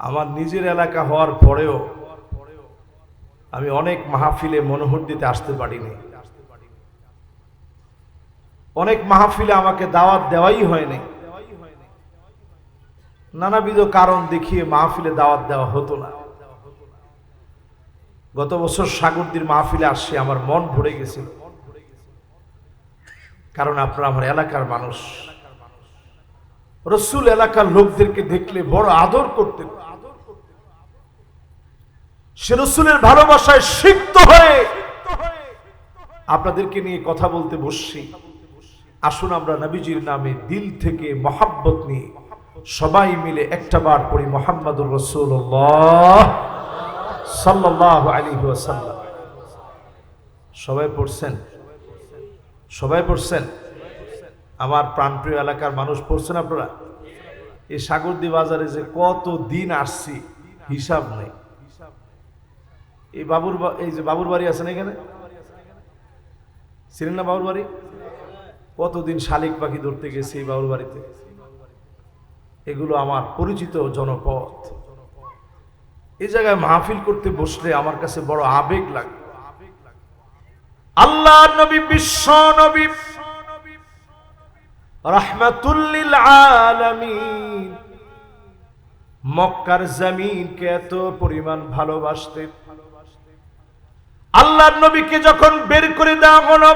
আমার নিজের এলাকা হওয়ার পরেও আমি অনেক মাহফিলে মনোহর দিতে আসতে পারিনি। অনেক মাহফিলে আমাকে দাওয়াত দেওয়াই হয়নি। নানাবিধ কারণ দেখিয়ে মাহফিলে দাওয়াত দেওয়া হতো না। গত বছর সাগরদির মাহফিলে আসছে আমার মন ভরে গেছিল কারণ আপনারা আমার এলাকার মানুষ। রসুল এলাকার লোকদেরকে দেখলে বড় আদর করতেন। সে রসুলের ভালোবাসায় সিক্ত হয়ে আপনাদেরকে নিয়ে কথা বলতে বসছি। আসুন আমরা নবীজির নামে দিল থেকে মহাব্বত নিয়ে সবাই মিলে একটা বার পড়ি মোহাম্মদুর রসুল্লাহ সাল্লাহ আলী সবাই পড়ছেন? সবাই পড়ছেন? আমার প্রাণপ্রিয় এলাকার মানুষ পড়ছেন আপনারা? এই সাগরদি বাজারে যে কত দিন আসছি, হিসাব নেই। এই বাবুর এই যে বাবুর বাড়ি আছেন এখানে? ছিলেন না বাবুর বাড়ি? কতদিন শালিক পাখি ধরতে গেছি এই বাবুর বাড়িতে? এগুলো আমার পরিচিত জনপদ এই জায়গায় মাহফিল করতে বসলে আমার কাছে বড় আবেগ লাগে। আল্লাহ নবী, বিশ্ব নবী, রহমাতুল্লিল আলামিন, মক্কার জমিনকে এত পরিমাণ ভালোবাসতেন। আল্লাহর নবীকে যখন বের করে দেওয়া হলো,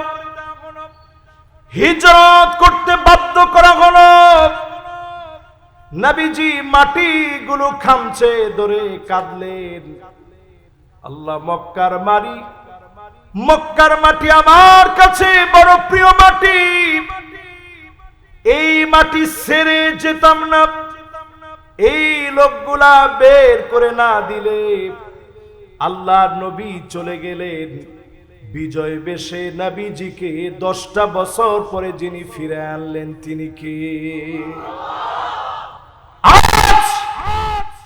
হিজরত করতে বাধ্য করা হলো, নবীজি মাটিগুলো খামছে, ধরে কাঁদলেন। আল্লাহ মক্কার মারি, মক্কার মাটি আমার কাছে, বড় প্রিয় মাটি। এই মাটি ছেড়ে যেতাম না। এই লোকগুলা বের করে না দিলে। আল্লাহ নবী চলে গেলেন। বিজয় বেশে নবীজিকে দশটা বছর পরে যিনি ফিরে আনলেন, তিনি কে?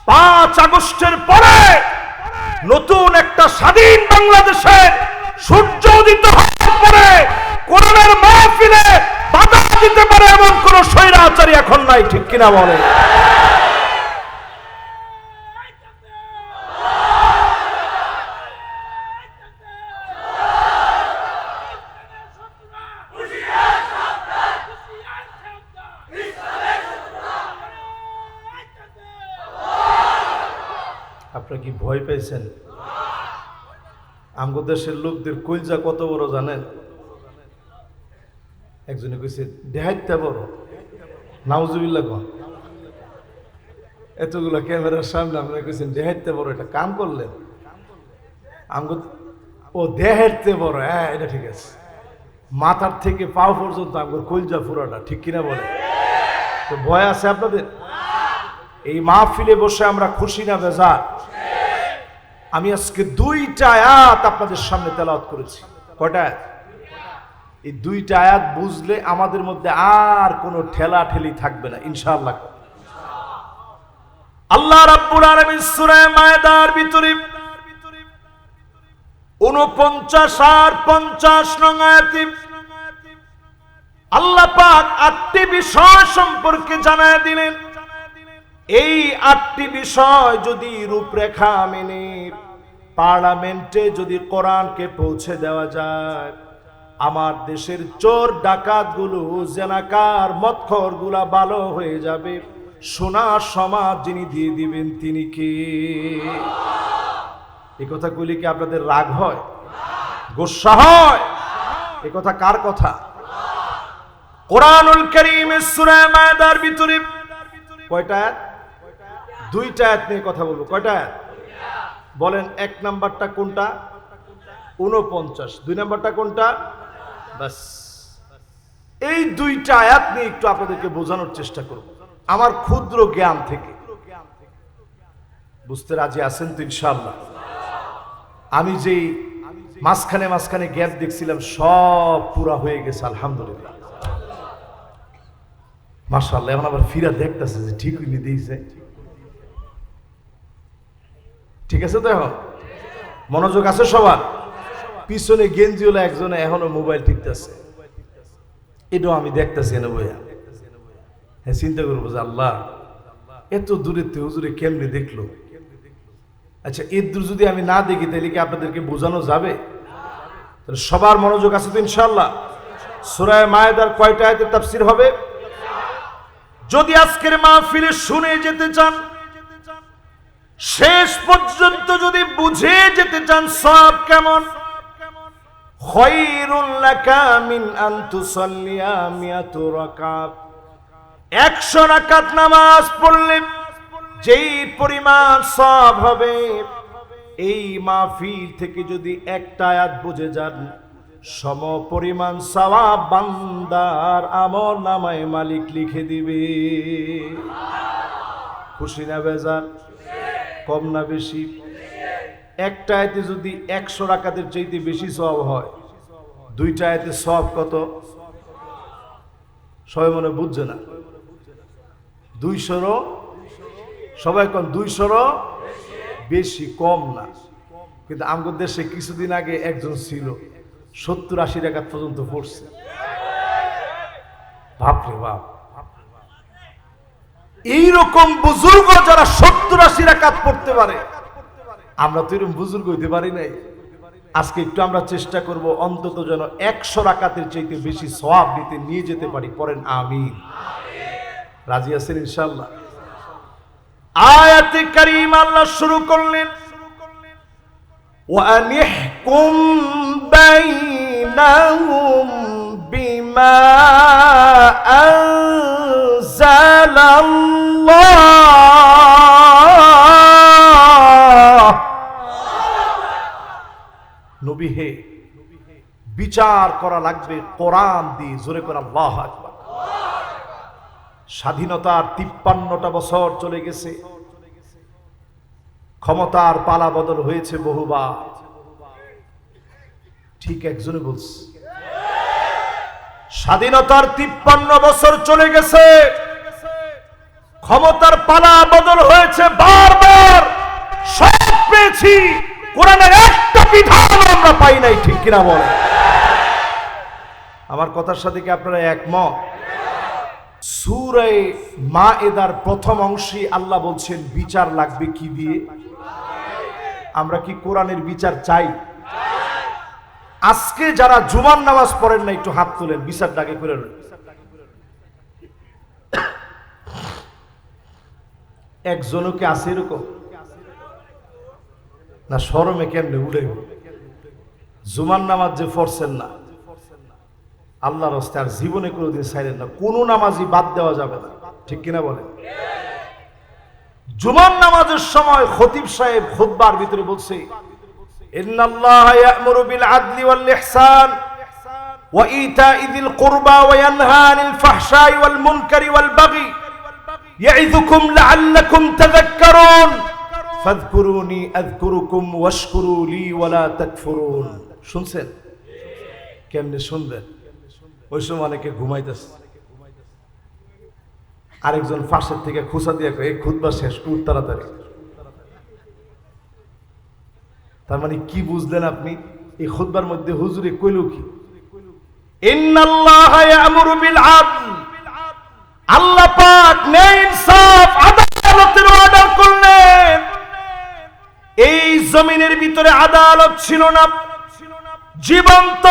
পাঁচ আগস্টের পরে নতুন একটা স্বাধীন বাংলাদেশের সূর্য উদিত হওয়ার পরে কোরআনের মাহফিলে বাধা দিতে পারে এমন কোন স্বৈরাচারী এখন নাই, ঠিক কিনা বলে আপনারা কি ভয় পেয়েছেন? আমগো দেশের লোকদের কইজা কত বড় জানেন? একজনে কইছে দেহাইতে বড়। নাউজুবিল্লাহ কন। এতগুলো ক্যামেরার সামনে আপনারা কইছেন দেহাইতে বড়, এটা কাম করলেন? আমগো, ও দেহেরতে বড় হ্যাঁ এটা ঠিক আছে। মাথার থেকে পাও পর্যন্ত আমগো কইজা পুরাটা, ঠিক কিনা বলে তো ভয় আছে আপনাদের? এই মাহফিলে বসে আমরা খুশি না বেজার? আমি আজকে দুইটা আয়াত আপনাদের সামনে তেলাওয়াত করেছি। আয়াত? এই দুইটা আয়াত বুঝলে আমাদের মধ্যে আর কোনো ঠেলা ঠেলি থাকবে না, ইনশাআল্লাহ। আল্লাহ রাব্বুল আলামিন সূরা মায়দার ভিতরে 49 আর 50 নং আয়াতে আল্লাহ পাক আটটি বিষয় সম্পর্কে জানায় দিলেন। এই আটটি বিষয় যদি রূপরেখা মেনে পার্লামেন্টে যদি কোরআনকে পৌঁছে দেওয়া যায়, আমার দেশের চোর ডাকাতগুলো জেনাকার মৎখরগুলা ভালো হয়ে যাবে। সোনার সমাজ যিনি দিয়ে দিবেন, তিনি কে? এ কথা গুলি কি আপনাদের রাগ হয়? গোসা হয়? এ কথা কার কথা? কোরআনুল করিমের সূরা মায়দার ভিতরে। কয়টা? দুইটা আয়াত নিয়ে কথা বলব। কয়টা? বলেন এক নাম্বারটা কোনটা? উনপঞ্চাশ দুই নাম্বারটা কোনটা? বাস। এই দুইটা আয়াত নিয়ে একটু আপনাদেরকে বোঝানোর চেষ্টা করব। আমার ক্ষুদ্র জ্ঞান থেকে। বুঝতে রাজি আছেন তো ইনশাল্লাহ আমি যেই মাঝখানে মাঝখানে গ্যাপ দেখছিলাম, সব পুরা হয়ে গেছে, আলহামদুলিল্লাহ। মার্শাল্লাহ এখন আবার ফিরা দেখতেছে যে ঠিক হইনি দিয়েছে। ঠিক আছে এখন? মনোযোগ আছে সবার? পিছনে গেঞ্জি হলো একজনে এখনও মোবাইল টিপতেছে। এটাও আমি দেখতেছি এনে বইয়া। হ্যাঁ চিন্তা করব যে আল্লাহ, এত দূরে হুজুরে কেমনে দেখল? আচ্ছা এর দূর যদি আমি না দেখি, তাহলে কি আপনাদেরকে বোঝানো যাবে? তাহলে সবার মনোযোগ আছে তো ইনশাল্লাহ সুরায় মায়েদার কয়টা আয়তে তাফসির হবে? যদি আজকের মাহফিলে শুনে যেতে চান শেষ পর্যন্ত যদি বুঝে যেতে চান, সব কেমন? মিন মিয়াতু রাকাত। 100 রাকাত নামাজ পড়লে যেই পরিমাণ এই থেকে যদি একটা বুঝে যান, সম পরিমাণ বান্দার আমল নামায় মালিক লিখে দিবে। খুশি না বেজার? কম না বেশি? একটা আয়তে যদি একশো রাকাতের চাইতে বেশি সব হয়, দুইটা আয়তে সব কত? সবাই মনে বুঝছে না? দুইশোরও? সবাই কম দুইশোরও? বেশি, কম না। কিন্তু আমাদের দেশে কিছুদিন আগে একজন ছিল, সত্তর আশি টাকা পর্যন্ত পড়ছে। বাপরে বাপ। এই রকম বুজুর্গ যারা সত্তর আশি রাকাত পড়তে পারে, আমরা তো এরকম বুজুর্গ হইতে পারি নাই। আজকে একটু আমরা চেষ্টা করব অন্তত যেন একশো রাকাতের চাইতে বেশি সওয়াব নিতে নিয়ে যেতে পারি। পরেন আমি রাজি আছেন ইনশাল্লাহ আয়াতে কারিম আল্লাহ শুরু করলেন ওয়ানিহকুম বাইনাহুম বিমা أنزل الله নবী হে বিচার করা লাগবে কোরআন দিয়ে জোরে করে আল্লাহ আকবার স্বাধীনতার তিপ্পান্নটা বছর চলে গেছে ক্ষমতার পালা বদল হয়েছে বহুবার ঠিক একজনে বলছে স্বাধীনতার তিপ্পান্ন বছর চলে গেছে ক্ষমতার পালা বদল হয়েছে বারবার। সব পেয়েছি। কোরআনের একটা বিধান আমরা পাই নাই, ঠিক কিনা বলে আমার কথার সাথে কি আপনারা একমত? সুরে মা এদার প্রথম অংশে আল্লাহ বলছেন, বিচার লাগবে কি দিয়ে? আমরা কি কোরআনের বিচার চাই? আজকে যারা জুমার নামাজ পড়েন না, একটু হাত তোলেন বিচার ডাকে করে নেন। একজনও কি আছে এরকম? না সরমে কেমনে উড়ে জুমার নামাজ যে পড়ছেন না, আল্লাহর হস্তে আর জীবনে কোনোদিন ছাইলেন না। কোনো নামাজই বাদ দেওয়া যাবে না। ঠিক কিনা বলেন? জুমার নামাজের সময় খতিব সাহেব খুতবার ভিতরে বলছে, ইন্নাল্লাহ ইয়া'মুরু বিল আদলি ওয়াল ইহসান ওয়া বাগি লা'আল্লাকুম তাযাক্কারুন ফাযকুরুনি আযকুরুকুম ওয়াশকুরু লি ওয়া লা তাকফুরুন শুনছেন? কেমনে শুনবেন? ওই সময় অনেকে ঘুমাইতেছে। আরেকজন ফাঁসের থেকে খুসা দিয়ে এই খুদবা শেষ, উঠ তাড়াতাড়ি। তার মানে কি বুঝলেন আপনি? এই খুদবার মধ্যে হুজুরে কইল কি? ইন্নাল্লাহা ইয়ামুরু বিল আদল। পাক ন্যায় ইনসাফ আদালতের অর্ডার করলেন। এই জমিনের ভিতরে আদালত ছিল না। জীবন্ত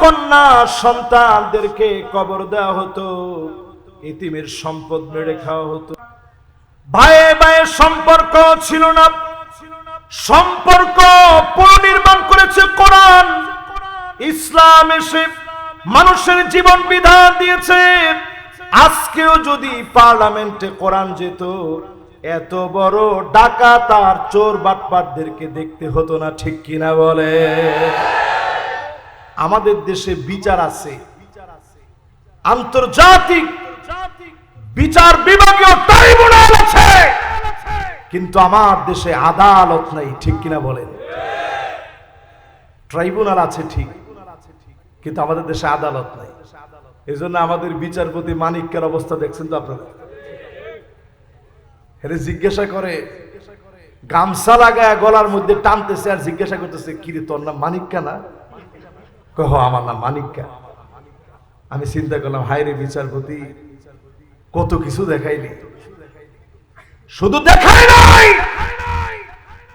কন্যা সন্তানদেরকে কবর দেওয়া হতো ইতিমের সম্পদ মেরে খাওয়া হতো। ভাইয়ে ভাইয়ে সম্পর্ক ছিল না। সম্পর্ক পুনর্নির্মাণ করেছে কোরআন। ইসলাম এসে মানুষের জীবন বিধান দিয়েছে। আজকেও যদি পার্লামেন্টে কোরআন যেত, এত বড় ডাকাত আর চোর বাটপাটদেরকে দেখতে হতো না, ঠিক কিনা বলে? আমাদের দেশে বিচার আছে। আন্তর্জাতিক বিচার বিভাগীয় ট্রাইব্যুনাল আছে। কিন্তু আমার দেশে আদালত নাই, ঠিক কিনা বলেন? ট্রাইব্যুনাল আছে, ঠিক। কিন্তু আমাদের দেশে আদালত নাই। এই জন্য আমাদের বিচারপতি মানিককের অবস্থা দেখছেন তো আপনারা? হেরে জিজ্ঞাসা করে, গামছা লাগায় গলার মধ্যে টানতেছে আর জিজ্ঞাসা করতেছে কি রে তোর নাম মানিক্কা না? কহ আমার নাম মানিক্কা। আমি চিন্তা করলাম, হায় রে বিচারপতি, কত কিছু দেখাইলি। শুধু দেখাই নাই,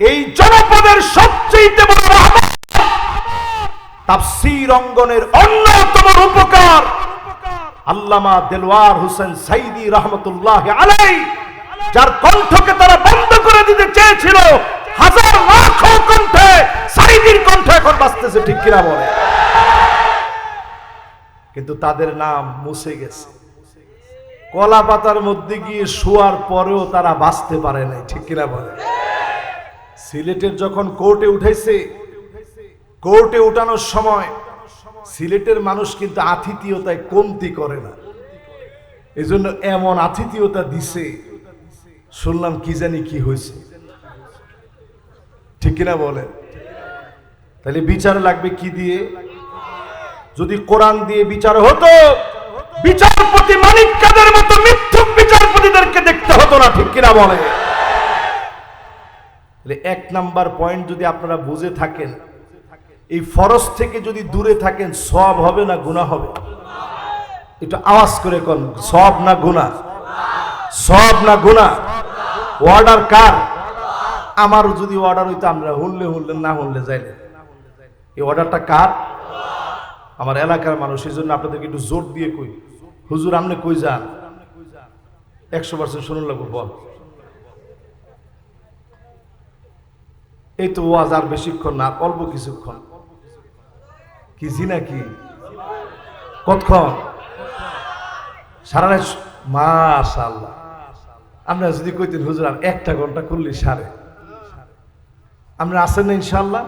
এই জনপদের সবচেয়ে বড় তাফসীর অঙ্গনের অন্যতম উপকার আল্লামা দেলওয়ার হোসেন সাইদি রহমতুল্লাহ আলাই যার কণ্ঠকে তারা বন্ধ করে দিতে চেয়েছিল, হাজার লাখ কণ্ঠে, সাইদির কণ্ঠ এখন বাঁচতেছে ঠিক কিনা বলে? কিন্তু তাদের নাম মুছে গেছে। কলা পাতার মধ্যে গিয়ে শোয়ার পরেও তারা বাঁচতে পারে নাই, ঠিক কিনা বলে? সিলেটের যখন কোর্টে উঠেছে, কোর্টে উঠানোর সময় সিলেটের মানুষ কিন্তু আতিথীয়তায় কমতি করে না। এই জন্য এমন আতিথীয়তা দিছে, শুনলাম কি জানি কি হয়েছে। ঠিক কিনা বলেন? তাহলে বিচার লাগবে কি দিয়ে? যদি কোরআন দিয়ে বিচার হতো, বিচারপতি মানিক কাদের মতো মিথ্যুক বিচারপতিদেরকে দেখতে হতো না, ঠিক কিনা বলে এক নাম্বার পয়েন্ট যদি আপনারা বুঝে থাকেন এই ফরজ থেকে যদি দূরে থাকেন সব হবে না গুণা হবে? একটু আওয়াজ করে কোন সব না গুণা সব না গুণা অর্ডার কার? আমারও যদি অর্ডার হইতো, আমরা হুনলে হুনলে না হুনলে যাইলে। এই অর্ডারটা কার? আমার এলাকার মানুষ, এই জন্য আপনাদেরকে একটু জোর দিয়ে কই। হুজুর আমনে কই যান? একশো পার্সেন্ট শুনুন লাগবো, বল। এই তো ওয়াজ আর বেশিক্ষণ না, অল্প কিছুক্ষণ। কি জি নাকি কতক্ষণ? সারা রাত মাশাল্লাহ আমরা যদি কইতেন, হুজুর, আর একটা ঘণ্টা করলে সারে। আমরা আসেন না ইনশাল্লাহ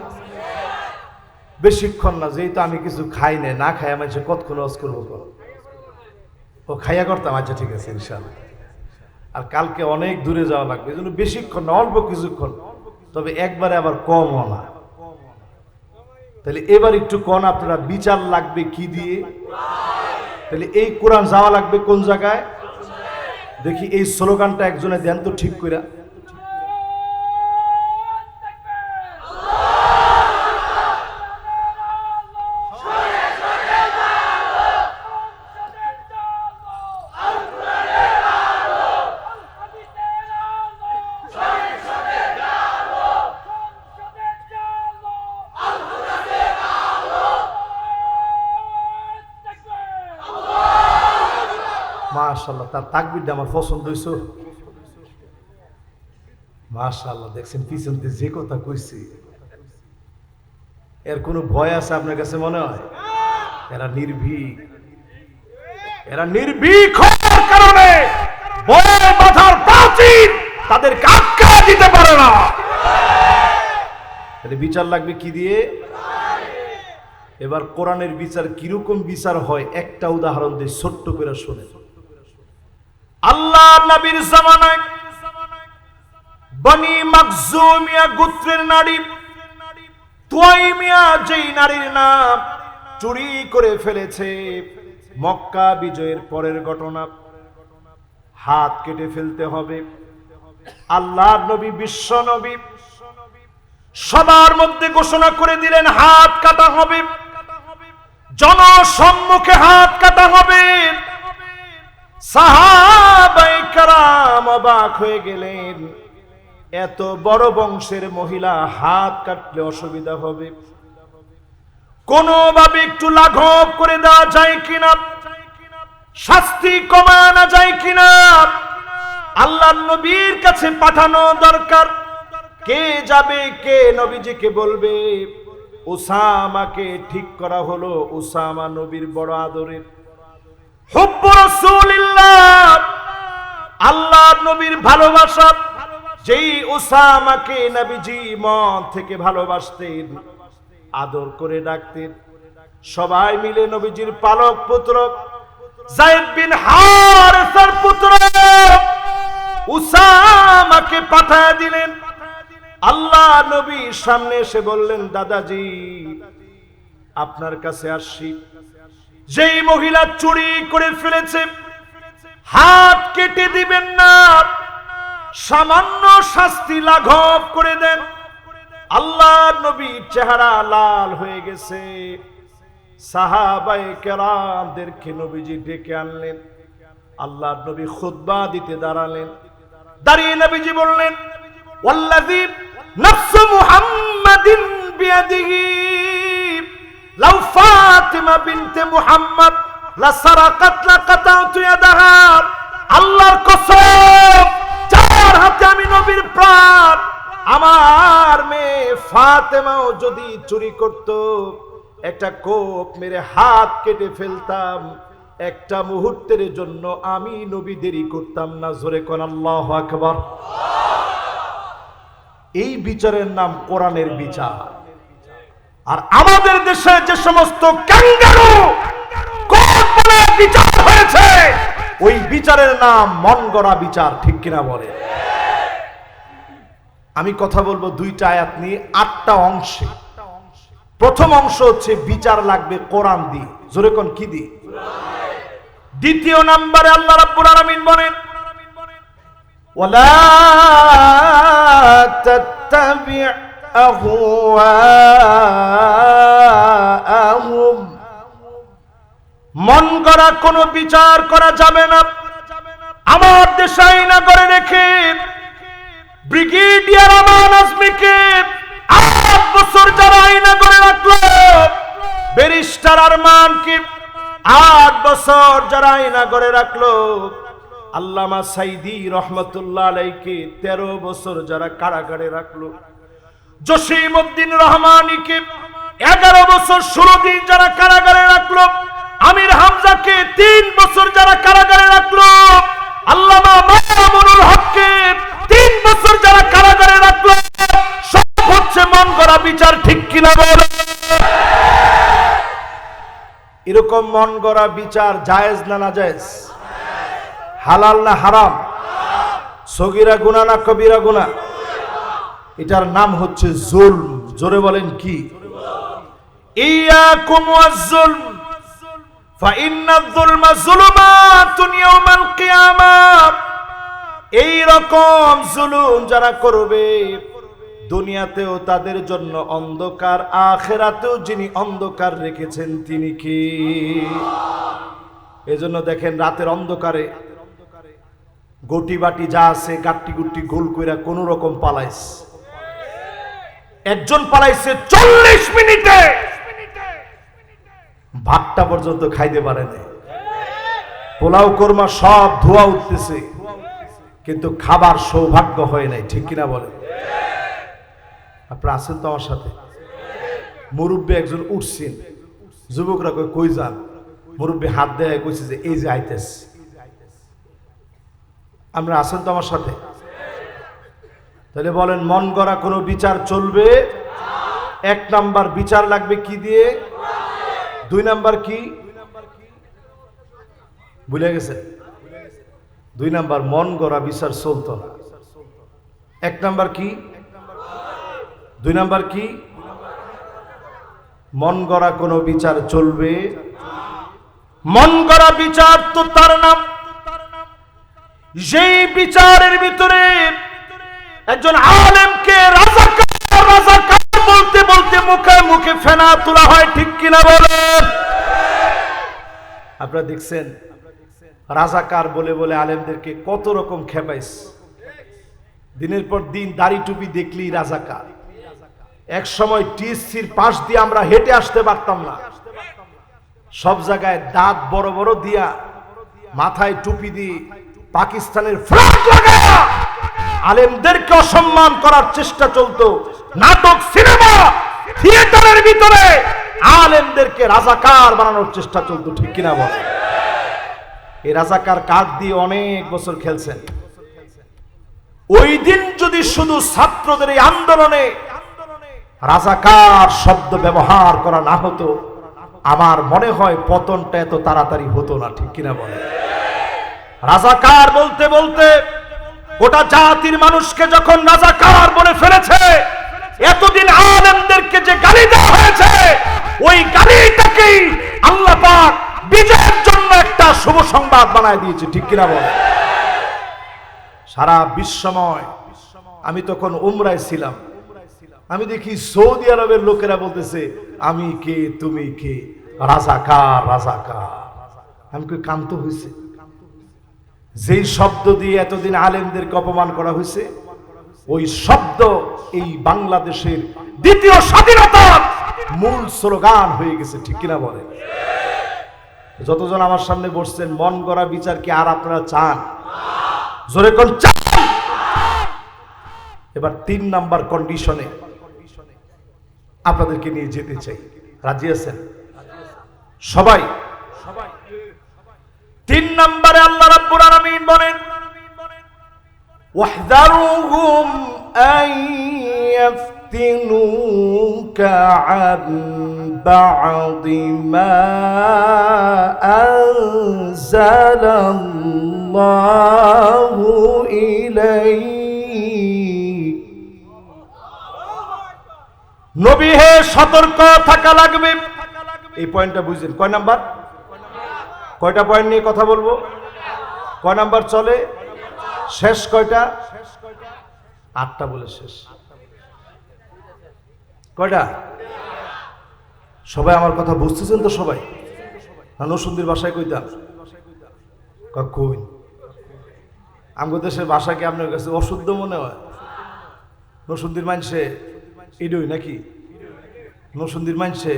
বেশিক্ষণ না, যেহেতু আমি কিছু খাই নাই, না খাই আমি যে কতক্ষণ ওয়াজ করব? ও খাইয়া করতাম আচ্ছা ঠিক আছে ইনশাল্লাহ আর কালকে অনেক দূরে যাওয়া লাগবে, এই জন্য বেশিক্ষণ না, অল্প কিছুক্ষণ। তবে একবারে আবার কম না। তাহলে এবার একটু কন আপনারা বিচার লাগবে কি দিয়ে? তাহলে এই কোরআন যাওয়া লাগবে কোন জায়গায়? দেখি এই স্লোগানটা একজনে দেন তো ঠিক করে মাশাল্লাহ তার তাকবিরটা আমার পছন্দ হয়েছে মাশাল্লাহ দেখছেন পিছন দিয়ে যে কথা কইছি। এর কোনো ভয় আছে আপনার কাছে মনে হয়? এরা নির্ভীক। এরা নির্ভীক হওয়ার কারণে বড় বাধার প্রাচীর তাদের আটকা দিতে পারে না। বিচার লাগবে কি দিয়ে? এবার কোরআনের বিচার কীরকম বিচার হয়? একটা উদাহরণ দিয়ে ছোট্ট করে শোনে আল্লাহ নবীর জামানায় বনি মাকজুমিয়া গোত্রের নারী, তুয়াইমিয়া যেই নারীর নাম চুরি করে ফেলেছে। মক্কা বিজয়ের পরের ঘটনা, হাত কেটে ফেলতে হবে। আল্লাহ নবী, বিশ্ব নবী সবার মধ্যে ঘোষণা করে দিলেন, হাত কাটা হবে। জনসম্মুখে হাত কাটা হবে। সাহাবাই কারাম অবাক হয়ে গেলেন। এত বড় বংশের মহিলা হাত কাটলে অসুবিধা হবে। কোনোভাবে একটু লাঘব করে দেওয়া যায় কিনা? শাস্তি কমানো যায় কিনা? আল্লাহ নবীর কাছে পাঠানো দরকার। কে যাবে, কে নবীজিকে বলবে? উসামাকে ঠিক করা হলো, উসামা নবীর বড় আদরের। আল্লাহ নবীর ভালোবাসা। যেই উসামাকে নবীজি মন থেকে ভালোবাসতেন, আদর করে ডাকতেন। সবাই মিলে নবীজির পালক পুত্র পাঠায় দিলেন। আল্লাহ নবী সামনে এসে বললেন, দাদাজি, আপনার কাছে আসছি। যেই মহিলা চুরি করে ফেলেছে, হাত কেটে দিবেন না, সামান্য শাস্তি লাঘব করে দেন। আল্লাহ নবী চেহারা লাল হয়ে গেছে। সাহাবাই কেরামদেরকে নবীজি ডেকে আনলেন। আল্লাহ নবী খুতবা দিতে দাঁড়ালেন। দাঁড়িয়ে নবীজি বললেন, ওয়াল্লাযী নাফসু মুহাম্মাদিন বিয়াদিহি। লাউ ফাতিমা বিনতে আমার মেয়ে ফাতেমাও যদি চুরি করত, একটা কোপ মেরে হাত কেটে ফেলতাম। একটা মুহূর্তের জন্য আমি নবী দেরি করতাম না, জোরে কোন আল্লাহ এই বিচারের নাম কোরআনের বিচার। আর আমাদের দেশে যে সমস্ত ক্যাঙ্গারু বিচার হয়েছে, ওই বিচারের নাম মন গড়া বিচার, ঠিক কিনা বলে? আমি কথা বলব দুইটা আয়াত নিয়ে, আটটা অংশে। প্রথম অংশ হচ্ছে, বিচার লাগবে কোরআন দি জোরে কোন কি দি দ্বিতীয় নাম্বারে আল্লাহ রাব্বুল আলামিন বলেন, ওয়ালা তাত্তাবি' মন করা কোনো বিচার করা যাবে না। আমার দেশে আইনা করে রেখে ব্রিগেডিয়ার আমান আজমিকে আট বছর যারা আইনা করে রাখল, ব্যারিস্টার আরমানকে আট বছর যারা আইনা করে রাখল, আল্লামা সাইদি রহমতুল্লাহ আলাইকে তেরো বছর যারা কারাগারে রাখল। জসিম উদ্দিন রহমানিকে এগারো বছর ষোলো দিন যারা কারাগারে রাখল, আমির হামজাকে তিন বছর যারা কারাগারে রাখল, আল্লামা হককে তিন বছর যারা কারাগারে রাখল, সব হচ্ছে মন করা বিচার, ঠিক কিনা বলে? এরকম মন গড়া বিচার জায়েজ না না জায়েজ হালাল না হারাম? সগিরা গুনা না কবিরা গুনা এটার নাম হচ্ছে জুলম। জোরে বলেন কি? ইয়াকুম ওয়াজ-জুলম ফাইন্নায যুলমা যুলুমাতুন ইয়াউমাল কিয়ামাহ এই রকম জুলুম যারা করবে, দুনিয়াতেও তাদের জন্য অন্ধকার, আখেরাতেও যিনি অন্ধকার রেখেছেন তিনি কি? এজন্য দেখেন রাতের অন্ধকারে গটি বাটি যা আছে গাট্টি গুট্টি গোল কইরা কোন রকম পালাইস। একজন পালাইছে চল্লিশ মিনিটে। ভাতটা পর্যন্ত খাইতে পারে না পোলাও কোরমা সব ধোয়া উঠতেছে। কিন্তু খাবার সৌভাগ্য হয় নাই, ঠিক কিনা বলে? আপনারা আছেন তো আমার সাথে? মুরব্বী একজন উঠছেন। যুবকরা কই কই যান? মুরব্বী হাত দেয় কইছে যে, এই যে আইতেস আমরা আছেন তো আমার সাথে? তাহলে বলেন, মন গড়া কোনো বিচার চলবে? এক নাম্বার বিচার লাগবে কি দিয়ে? দুই নাম্বার কি? ভুলে গেছে দুই নাম্বার, মন গড়া বিচার চলতো না। এক নাম্বার কি? দুই নাম্বার কি? মন গড়া কোনো বিচার চলবে? মন গড়া বিচার তো তার নাম। যেই বিচারের ভিতরে একজন আলেমকে রাজাকার রাজাকার বলতে বলতে মুখে মুখে ফেনা তোলা হয়, ঠিক কিনা বলেন? আপনারা দেখছেন? রাজাকার বলে বলে আলেমদেরকে কত রকম খেপাইস। দিনের পর দিন দাড়ি টুপি দেখলি রাজাকার। এক সময় টিএসসির পাশ দিয়ে আমরা হেঁটে আসতে পারতাম না। সব জায়গায় দাঁত বড় বড় দিয়া মাথায় টুপি দিয়ে পাকিস্তানের ফ্ল্যাগ লাগায়া আলেমদেরকে অসম্মান করার চেষ্টা চলতো। নাটক, সিনেমা, থিয়েটারের ভিতরে আলেমদেরকে রাজাকার বানানোর চেষ্টা চলতো, ঠিক কিনা বলে? এই রাজাকার কার্ড দিয়ে অনেক বছর খেলছেন। ওই দিন যদি শুধু ছাত্রদের এই আন্দোলনে রাজাকার শব্দ ব্যবহার করা না হতো, আমার মনে হয় পতনটা এত তাড়াতাড়ি হতো না, ঠিক কিনা বলে? রাজাকার বলতে বলতে গোটা জাতির মানুষকে যখন রাজাকার বলে ফেলেছে, এতদিন আলেমদেরকে যে গালি দেওয়া হয়েছে, ওই গালিটাকেই আল্লাহ পাক বিজয়ের জন্য একটা শুভ সংবাদ বানায় দিয়েছে, ঠিক কিনা বল? সারা বিশ্বময়, আমি তখন উমরায় ছিলাম। আমি দেখি সৌদি আরবের লোকেরা বলতেছে, আমি কে, তুমি কে? রাজাকার রাজাকার। আমি কই কান্ত হয়েছে যেই শব্দ দিয়ে এতদিন আলেমদেরকে অপমান করা হয়েছে, ওই শব্দ এই বাংলাদেশের দ্বিতীয় স্বাধীনতার মূল স্লোগান হয়ে গেছে, ঠিক কিনা বলে যতজন আমার সামনে বসছেন, মন গড়া বিচার কি আর আপনারা চান? জোরে কোন চান? এবার তিন নাম্বার কন্ডিশনে আপনাদেরকে নিয়ে যেতে চাই। রাজি আছেন? সবাই তিন নম্বরে আল্লাহ রাব্বুল আলামিন বলেন واحذرهم أن يفتنوك عن بعض ما أنزل الله إليك নবী হে সতর্ক থাকা লাগবে এই পয়েন্টটা বুঝলেন কয় নাম্বার কয়টা পয়েন্ট নিয়ে কথা বলব? কয় নাম্বার চলে? শেষ কয়টা? আটটা বলে শেষ। কয়টা? সবাই আমার কথা বুঝতেছেন তো সবাই? নসুন্দির বাসায় কইতাম। কই আমগো দেশের ভাষা কি আপনার কাছে অশুদ্ধ মনে হয়? নসুন্দির মানছে ইডই নাকি? নসুন্দির মানছে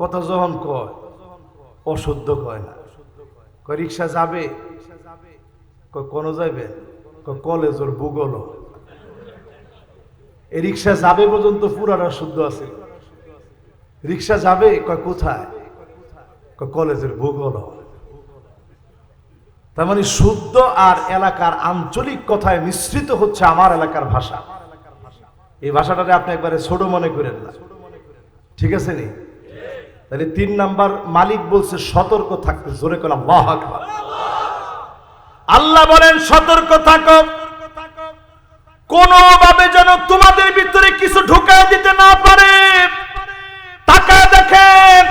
কথা যখন কয় অশুদ্ধ কয় না। কয়, রিক্সা যাবে? কোন যাইবে? কলেজ ওর ভূগোল। এই রিক্সা যাবে পর্যন্ত পুরাটা শুদ্ধ আছে। রিক্সা যাবে, কয়, কোথায়? কলেজের ভূগোল। তার মানে শুদ্ধ আর এলাকার আঞ্চলিক কথায় মিশ্রিত হচ্ছে আমার এলাকার ভাষা। এই ভাষাটাকে আপনি একবারে ছোট মনে করেন না। ঠিক আছে নি? তাহলে তিন নাম্বার মালিক বলছে, সতর্ক থাকতে। জোরে করলাম আল্লাহু বলেন, সতর্ক থাকো। কোনোভাবে যেন তোমাদের ভিতরে কিছু ঢুকায় দিতে না পারে। তাকায় দেখেন,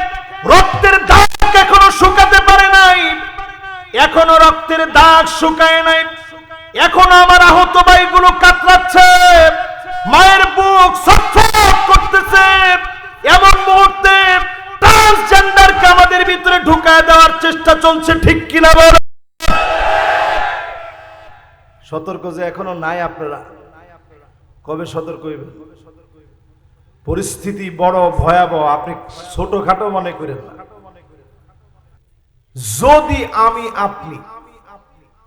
রক্তের দাগ এখনও শুকাতে পারে নাই। এখনও রক্তের দাগ শুকায় নাই। এখনও আমার আহত ভাইগুলো কাতরাচ্ছে। মায়ের বুক ছটফট করতেছে। এমন মুহূর্তে ট্রান্সজেন্ডারকে আমাদের ভিতরে ঢুকায় দেওয়ার চেষ্টা চলছে, ঠিক কিনা বল? সতর্ক যে এখনও নাই আপনারা। কবে সতর্ক হইবেন? পরিস্থিতি বড় ভয়াবহ, আপনি ছোটখাটো মনে করেন না। যদি আমি, আপনি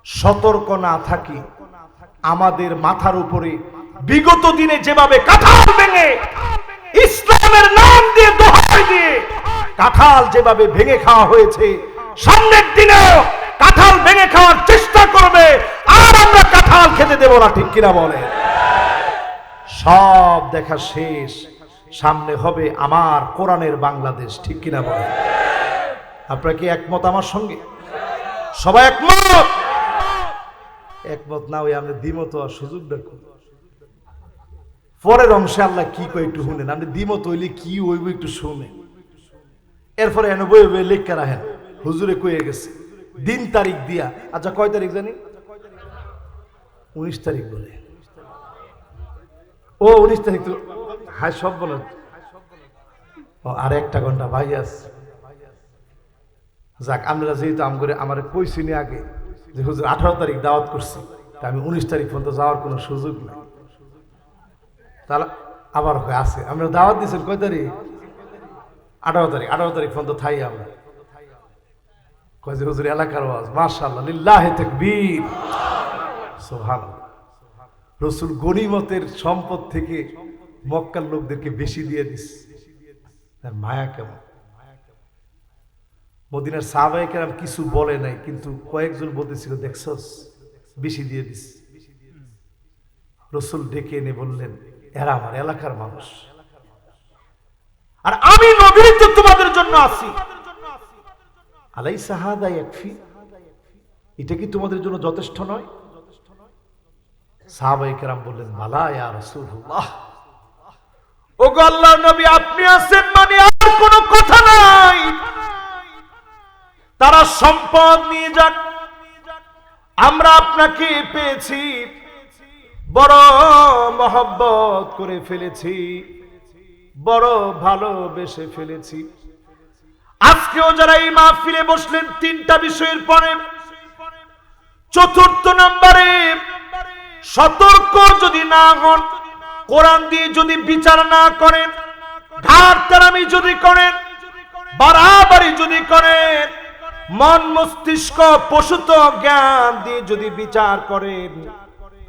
সতর্ক না থাকি, আমাদের মাথার উপরে বিগত দিনে যেভাবে কাঁঠাল ভেঙে, ইসলামের নাম দিয়ে দোহাই দিয়ে কাঁঠাল যেভাবে ভেঙে খাওয়া হয়েছে, সামনের দিনেও কাঁঠাল ভেঙে খাওয়ার চেষ্টা করবে, আর আমরা কাঁঠাল খেতে দেব না, ঠিক কিনা বলে? সব দেখা শেষ। সামনে হবে আমার কোরআনের বাংলাদেশ, ঠিক কিনা বলে? আপনারা কি একমত আমার সঙ্গে? সবাই একমত? একমত না হয়ে আমরা দ্বিমত আর সুযোগ দেখুন পরের অংশে আল্লাহ কি কয় একটু শুনেন। আপনি দ্বিমত হইলে কি হইব একটু শুনে এরপরে এনে বই বই লেখা রাখেন হুজুরে কয়ে গেছে, দিন তারিখ দিয়া। আচ্ছা কয় তারিখ জানি? উনিশ তারিখ বলে। ও, উনিশ তারিখ তো সব বলেন। ও, আর একটা ঘণ্টা ভাই আছে। যাক, আমরা যেহেতু আম করে আমার কইছিনি আগে যে হুজুর আঠারো তারিখ দাওয়াত করছি, তা আমি উনিশ তারিখ পর্যন্ত যাওয়ার কোনো সুযোগ নেই। তাহলে আবার আছে। আমরা দাওয়াত দিয়েছেন কয় তারিখ? আঠারো তারিখ আঠারো তারিখ পর্যন্ত থাই আমরা। কয় যে হুজুর, এলাকার ওয়াজ, মাশাআল্লাহ, লিল্লাহি তাকবীর। সুবহানাল্লাহ। রসুল গনিমতের সম্পদ থেকে মক্কার লোকদেরকে বেশি দিয়ে দিস। তার মায়া কেমন? মদিনার সাহাবায়ে কেরাম কিছু বলে নাই, কিন্তু কয়েকজন বলতেছিল, দেখছস, বেশি দিয়ে দিস। রসুল ডেকে এনে বললেন, এরা আমার এলাকার মানুষ। আর আমি নবীর তো তোমাদের জন্য আছি। আলাই সাহাদা একফি এটা কি তোমাদের জন্য যথেষ্ট নয়? সাহাবাই কেরাম বললেন মালা ইয়া রাসূলুল্লাহ। ও আল্লাহর নবী, আপনি আছেন মানে আর কোনো কথা নাই। তারা সম্পদ নিয়ে যাক আমরা আপনাকে পেয়েছি। বড় মহব্বত করে ফেলেছি। বড় ভালোবেসে ফেলেছি। আজকেও যারা এই মাহফিলে বসলেন, তিনটা বিষয়ের পরে চতুর্থ নম্বরে সতর্ক যদি না হন, কোরআন দিয়ে যদি বিচার না করেন, ঘাট তারামি যদি করেন, বাড়াবাড়ি যদি করেন, মন মস্তিষ্ক পশুত জ্ঞান দিয়ে যদি বিচার করেন,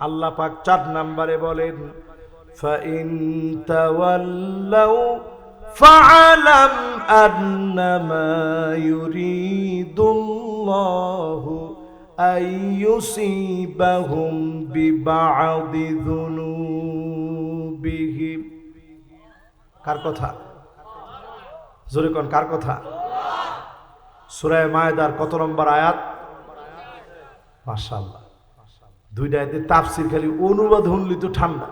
আল্লাহ পাক চার নম্বরে বলেন فإن تولوا فاعلم أنما يريد الله أن يصيبهم ببعض ذنوبهم কার কথা জোরে কোন কার কথা সুরায় মায়দার কত নম্বর আয়াত মাশাআল্লাহ দুইটা আয়াতে তাফসির খালি অনুবাদ হনলি তো ঠান্ডা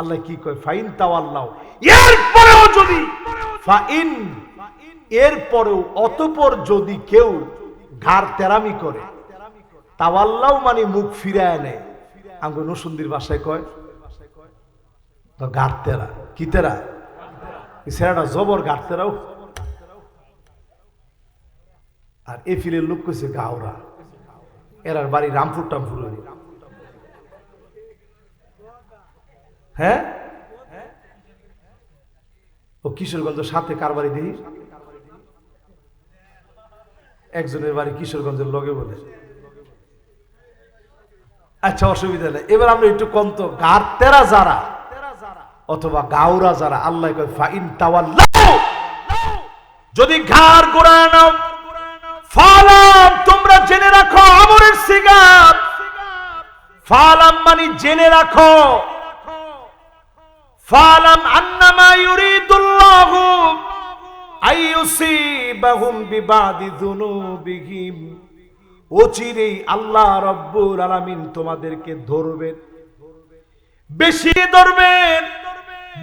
আল্লাহ কি কয়? ফাইন তাওয়াল্লাহ। এরপরেও যদি ফাইন, এরপরেও অতপর যদি কেউ ঘাড় তেরামি করে তাওয়াল্লাও মানে মুখ ফিরায় নেয়। আঙ্গ নসুন্দির বাসায় কয়, তো ঘাড় তেরা। কি তেরা? ছেলেটা জবর ঘাড় তেরাও। আর এ ফিলের লোক কইছে, গাওরা। এরার বাড়ি রামপুর টামপুর হইল। হ্যাঁ? ও কিশোরগঞ্জ সাথে কার বাড়ি দিই একজনের বাড়ি কিশোরগঞ্জের লগে বলে। আচ্ছা অসুবিধা নেই। এবার আমরা একটু কন্ত গার তেরা যারা অথবা গাউরা যারা, আল্লাহ ফাইন যদি ঘাড় গোড়ায় নাও, ফালাম, তোমরা জেনে রাখো, আমরের সিগার। ফালাম মানে জেনে রাখো। ফালাম আন্নামা ইউরিদুল্লাহু আইয়ুসিবাহুম বিবাদি যুনুবিহিম। অচিরেই আল্লাহ রব্বুল আলামিন তোমাদেরকে ধরবেন, বেশি ধরবেন।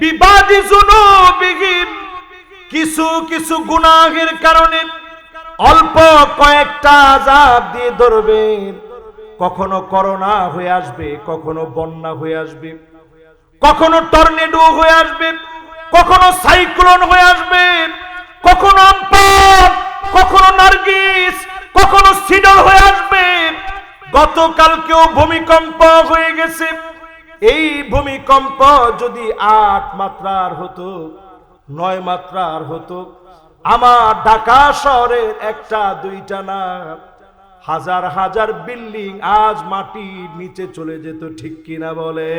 বিবাদি যুনুবিহিম, কিছু কিছু গুনাহের কারণে অল্প কয়েকটা আজাব দিয়ে ধরবেন। কখনো করোনা হয়ে আসবে, কখনো বন্যা হয়ে আসবে। কখনো টর্নেডো হয়ে আসবে, কখনো সাইক্লোন হয়ে আসবে, কখনো আমপান কখনো নার্গিস, কখনো সিডর হয়ে আসবে। গতকালকেও ভূমিকম্প হয়ে গেছে। এই ভূমিকম্প যদি আট মাত্রার হতো, নয় মাত্রার হতো, আমার ঢাকা শহরের একটা, দুইটা না হাজার হাজার বিল্ডিং আজ মাটির নিচে চলে যেত ঠিক কিনা বলে?